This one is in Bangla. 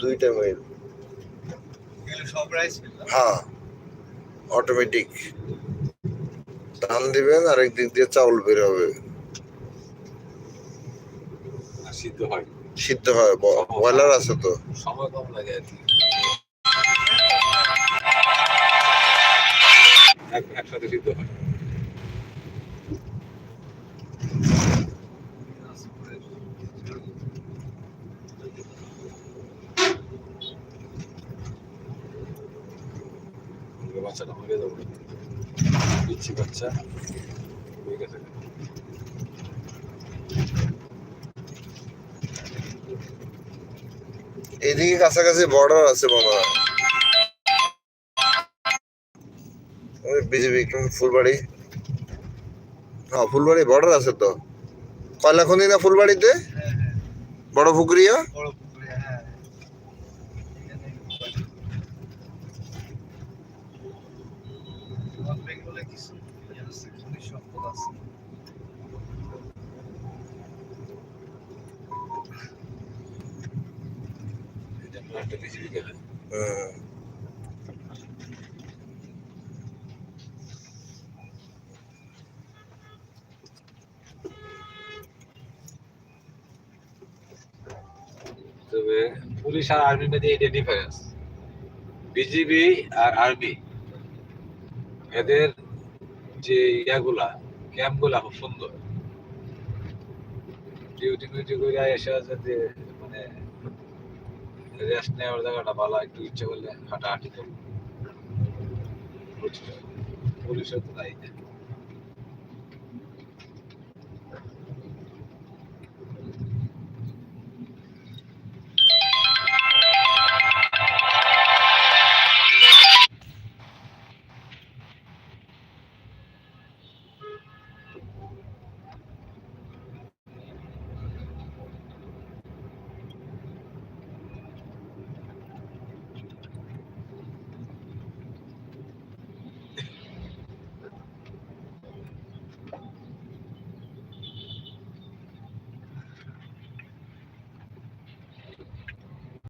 দুইটা মিল? হ্যাঁ অটোমেটিক ধান দিবেন আর একদিক দিয়ে চাউল বের হবে। সিদ্ধ হয়। সিদ্ধ হয় বয়লার আছে তো। সময় কম লাগে আর কি। একসাথে সিদ্ধ হয়। বাচ্চাটা যাবে। বাচ্চা। এদিকে কাছাকাছি বর্ডার আছে ওই বিজেপি ফুলবাড়ি। হ্যাঁ ফুলবাড়ি বর্ডার আছে তো। কয়লাখনি না ফুলবাড়িতে? হ্যাঁ হ্যাঁ। বড় পুকুরিয়া। কিছু আছে খনিজ সম্পদ আছে। তবে পুলিশ আর আর্মির মধ্যে এটা ডিফারেন্স বিজিবি আর আর্মি এদের যে ইয়াগুলা, ক্যাম্পগুলা খুব সুন্দর। ডিউটি মিউটি করে এসে যাতে মানে রেস্ট নেওয়ার জায়গাটা ভালো, একটু ইচ্ছে করলে হাঁটাহাঁটি করব। পুলিশের তো তাই